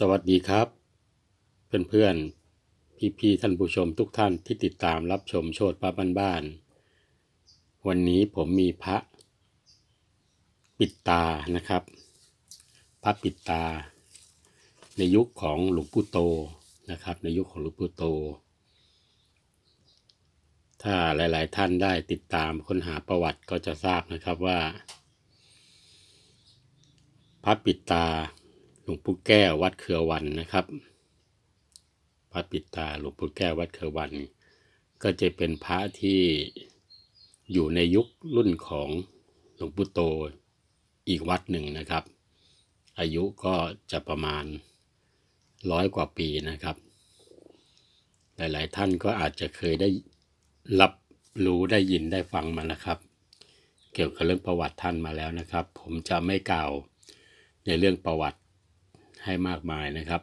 สวัสดีครับ เพื่อนๆ พี่ๆ ท่านผู้ชมทุกท่านที่ติดตามรับชมโชดพระบ้านๆวันนี้ผมมีพระปิดตานะครับ พระปิดตา ในยุคของหลวงปู่โตนะครับ ในยุคของหลวงปู่โต ถ้าหลายๆท่านได้ติดตามค้นหาประวัติก็จะทราบนะครับว่า พระปิดตา หลวงปู่แก้ววัดเขือวันนะครับพระปิตาหลวงปู่แก้ววัดเขือวัน ก็จะเป็นพระที่อยู่ในยุครุ่นของหลวงปู่โตอีกวัดหนึ่งนะครับ อายุก็จะประมาณร้อยกว่าปีนะครับ หลายๆท่านก็อาจจะเคยได้รับรู้ได้ยินได้ฟังมานะครับ เกี่ยวกับเรื่องประวัติท่านมาแล้วนะครับ ผมจะไม่กล่าวในเรื่องประวัติ ให้มากมายนะครับ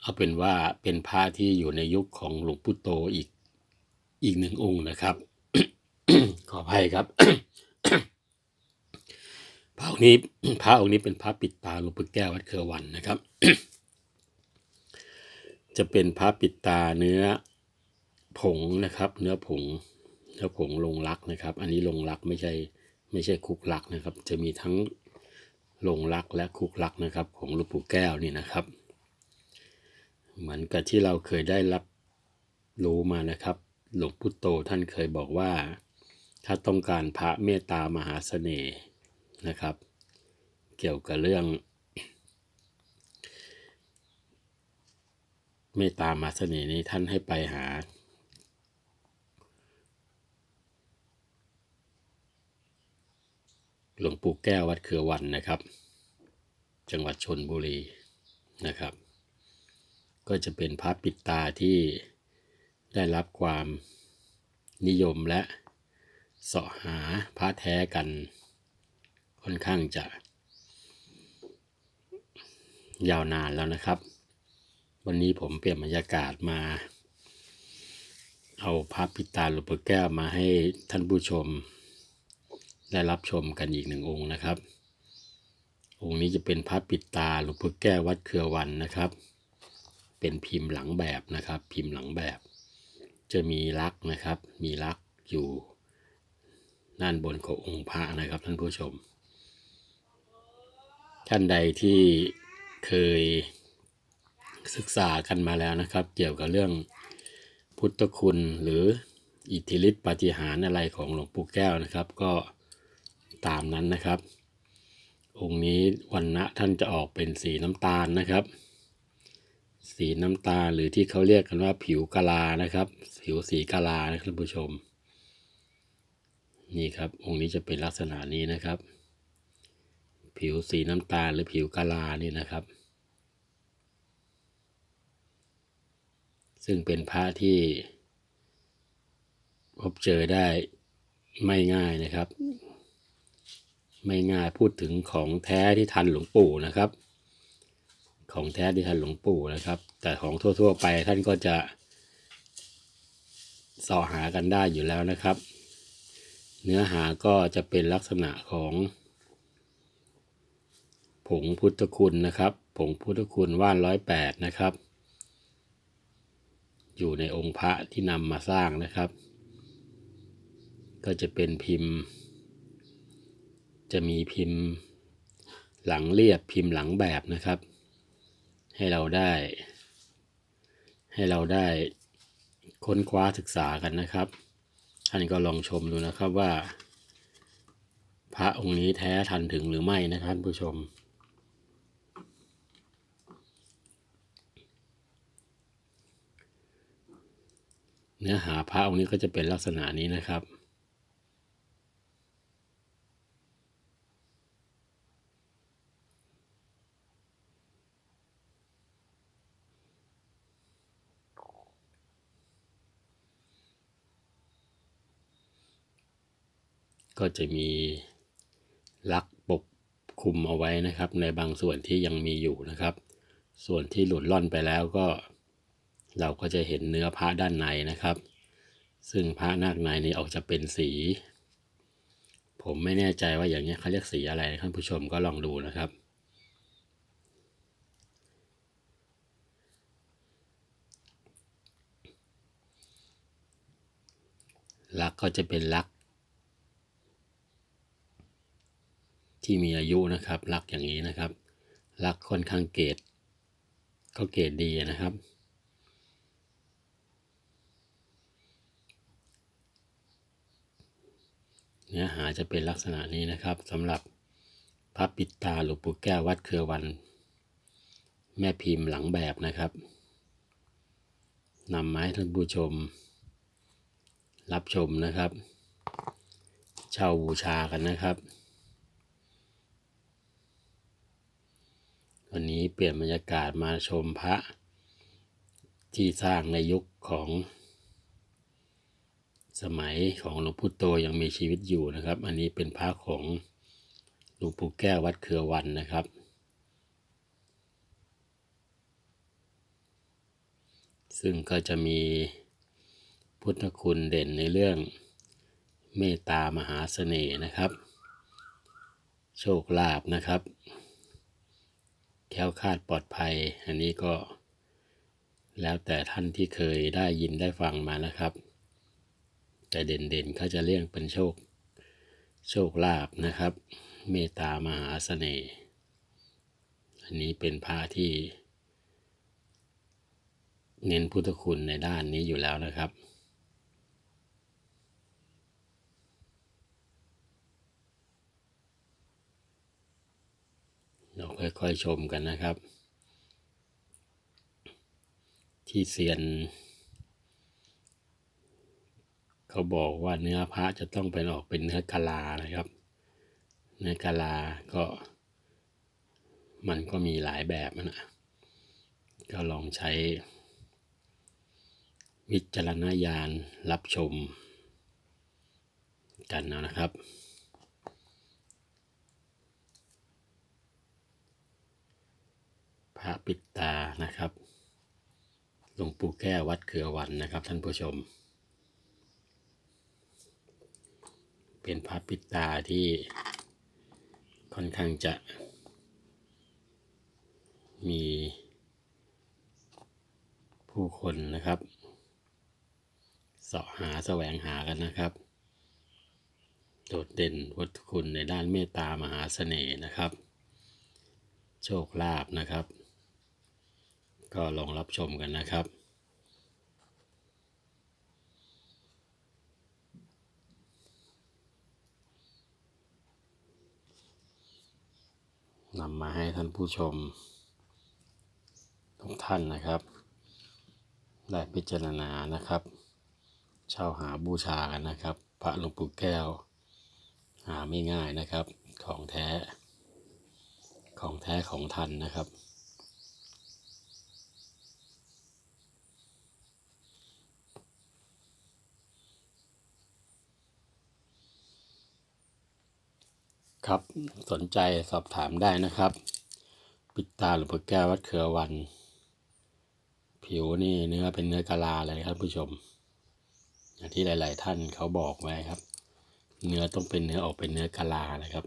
เอาเป็นว่าเป็นพระที่อยู่ในยุคของหลวงปู่โตอีกอีกหนึ่งองค์นะครับ ขออภัยครับพระองค์นี้พระองค์นี้เป็นพระปิดตาหลวงปู่แก้ววัดเครือวันนะครับ จะเป็นพระปิดตาเนื้อผงนะครับ เนื้อผงเนื้อผงลงรักนะครับ อันนี้ลงรักไม่ใช่ไม่ใช่คุกรักนะครับ จะมีทั้ง ลงรักและคุกรักนะครับ ของหลวงปู่แก้วนี่นะครับ เหมือนกับที่เราเคยได้รับรู้มานะครับ หลวงปู่โตท่านเคยบอกว่า ถ้าต้องการพระเมตตามหาเสน่ห์นะครับ เกี่ยวกับเรื่อง เมตตามหาเสน่ห์นี้ท่านให้ไปหา หลวงปู่แก้ววัดเขือวันนะครับ จังหวัดชนบุรีนะครับ ก็จะเป็นพระปิดตาที่ได้รับความนิยมและเสาะหาพระแท้กันค่อนข้างจะ ยาวนานแล้วนะครับ วันนี้ผมเปลี่ยนบรรยากาศมา เอาพระปิดตาหลวงปู่แก้วมาให้ท่านผู้ชม ได้รับชมกันอีกหนึ่งองค์นะครับ องค์นี้จะเป็นพระปิดตาหลวงปู่แก้ววัดเครือวันนะครับ เป็นพิมพ์หลังแบบนะครับ พิมพ์หลังแบบ จะมีลักษณ์นะครับ มีลักษณ์อยู่ด้านบนขององค์พระนะครับท่านผู้ชม ท่านใดที่เคยศึกษากันมาแล้วนะครับ เกี่ยวกับเรื่องพุทธคุณหรืออิทธิฤทธิปาฏิหาริย์อะไรของหลวงปู่แก้วนะครับ ก็ ตามนั้นนะครับ องค์นี้วันณะท่านจะออกเป็นสีน้ำตาลนะครับ สีน้ำตาลหรือที่เขาเรียกกันว่าผิวกะลานะครับ ผิวสีกะลานะครับท่านผู้ชม นี่ครับองค์นี้จะเป็นลักษณะนี้นะครับ ผิวสีน้ำตาลหรือผิวกะลานี่นะครับ ซึ่งเป็นพระที่พบเจอได้ไม่ง่ายนะครับ ไม่ง่ายพูดถึงของแท้ที่ทันหลวงปู่นะครับ ของแท้ที่ทันหลวงปู่นะครับ แต่ของทั่ว ๆ ไปท่านก็จะสอหากันได้อยู่แล้วนะครับ เนื้อหาก็จะเป็นลักษณะของผงพุทธคุณนะครับ ผงพุทธคุณว่านร้อยแปดนะครับ อยู่ในองค์พระที่นำมาสร้างนะครับ ก็จะเป็นพิมพ์ จะมีพิมพ์หลังเรียบพิมพ์หลังแบบนะครับ ให้เราได้ ให้เราได้ค้นคว้าศึกษากันนะครับ ท่านก็ลองชมดูนะครับว่า พระองค์นี้แท้ทันถึงหรือไม่นะครับท่านผู้ชมเนื้อหาพระองค์นี้ก็จะเป็นลักษณะนี้นะครับ ก็จะมีลักปกคุมเอาไว้นะครับ ในบางส่วนที่ยังมีอยู่นะครับ ส่วนที่หลุดล่อนไปแล้วก็ เราก็จะเห็นเนื้อพระด้านในนะครับ ซึ่งพระนาคในนี้ออกจะเป็นสี ผมไม่แน่ใจว่าอย่างนี้เขาเรียกสีอะไรท่านผู้ชมก็ลองดูนะครับลักก็จะเป็นลัก ที่มีอายุนะครับลักอย่างนี้นะครับลักค่อนข้างเกรดก็เกรดดีนะครับ เนื้อหาจะเป็นลักษณะนี้นะครับสำหรับพระปิตาหลวงปู่แก้ววัดเครือวัน แม่พิมพ์หลังแบบนะครับนำมาให้ท่านผู้ชม รับชมนะครับ เช่าบูชากันนะครับ วันนี้เปลี่ยนบรรยากาศมาชมพระ ที่สร้างในยุคของสมัยของหลวงปู่โตยังมีชีวิตอยู่นะครับ อันนี้เป็นพระของหลวงปู่แก้ววัดเครือวันนะครับ ซึ่งก็จะมีพุทธคุณเด่นในเรื่องเมตตามหาเสน่ห์นะครับ โชคลาภนะครับ แค้วคาดปลอดภัย อันนี้ก็ แล้วแต่ท่านที่เคยได้ยินได้ฟังมานะครับ แต่เด่นๆเขาจะเรียกเป็นโชค โชคลาภนะครับ เมตตามหาเสน่ห์อันนี้เป็นพระที่ เน้นพุทธคุณในด้านนี้อยู่แล้วนะครับ เรา ค่อยๆชมกันนะครับ ที่เซียน เขาบอกว่าเนื้อพระจะต้องเป็นออกเป็นเนื้อกะลานะครับ เนื้อกะลาก็ มันก็มีหลายแบบนะก็ลองใช้ วิจารณญาณรับชมกันเอานะครับ พระปิดตานะครับหลวงปู่แก้ววัดเขือวันนะครับ ท่านผู้ชม เป็นพระปิดตาที่ค่อนข้างจะมีผู้คนนะครับเสาะหาแสวงหากันนะครับ โดดเด่นวัตถุคุณในด้านเมตตามหาเสน่ห์นะครับ โชคลาภนะครับ ก็ลองรับชมกันนะครับ นำมาให้ท่านผู้ชม ทุกท่านนะครับ ได้พิจารณานะครับ เช่าหาบูชากันนะครับ พระหลวงปู่แก้ว หาไม่ง่ายนะครับ ของแท้ ของแท้ของทันนะครับ ครับสนใจสอบถามได้นะครับ ปิดตาหลวงพ่อแก้ววัดเขือวัน ผิวนี่เนื้อเป็นเนื้อกะลาเลยครับผู้ชม อย่างที่หลาย ๆ ท่านเขาบอกไว้ครับ เนื้อต้องเป็นเนื้อออกเป็นเนื้อกะลานะครับ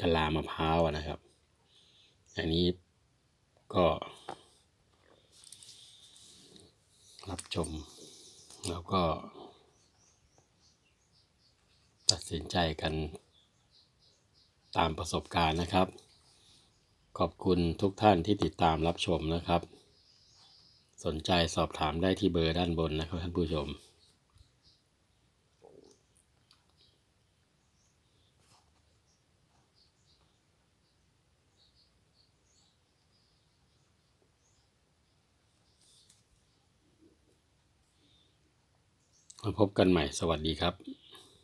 กะลามะพร้าวนะครับ อันนี้ ก็ รับชม แล้วก็ ตัดสินใจกันตามประสบการณ์นะครับ ขอบคุณทุกท่านที่ติดตามรับชมนะครับ สนใจสอบถามได้ที่เบอร์ด้านบนนะครับท่านผู้ชม พบกันใหม่ สวัสดีครับ